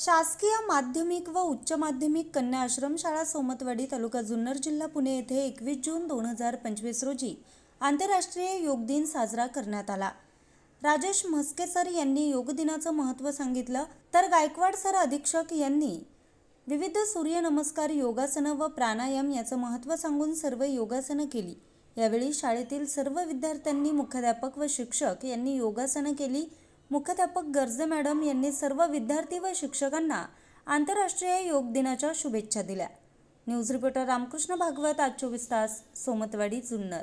शासकीय माध्यमिक व उच्च माध्यमिक कन्या आश्रम शाळा सोमतवाडी तालुका जुन्नर जिल्हा पुणे येथे एकवीस जून दोन हजार पंचवीस रोजी आंतरराष्ट्रीय योग दिन साजरा करण्यात आला. राजेश म्हस्के सर यांनी योग दिनाचं महत्त्व सांगितलं तर गायकवाड सर अधीक्षक यांनी विविध सूर्यनमस्कार योगासनं व प्राणायाम याचं महत्त्व सांगून सर्व योगासनं केली. यावेळी शाळेतील सर्व विद्यार्थ्यांनी मुख्याध्यापक व शिक्षक यांनी योगासनं केली मुख्याध्यापक गर्जे मॅडम यांनी सर्व विद्यार्थी व शिक्षकांना आंतरराष्ट्रीय योग दिनाच्या शुभेच्छा दिल्या. न्यूज रिपोर्टर रामकृष्ण भागवत आज चोवीस तास सोमतवाडी जुन्नर.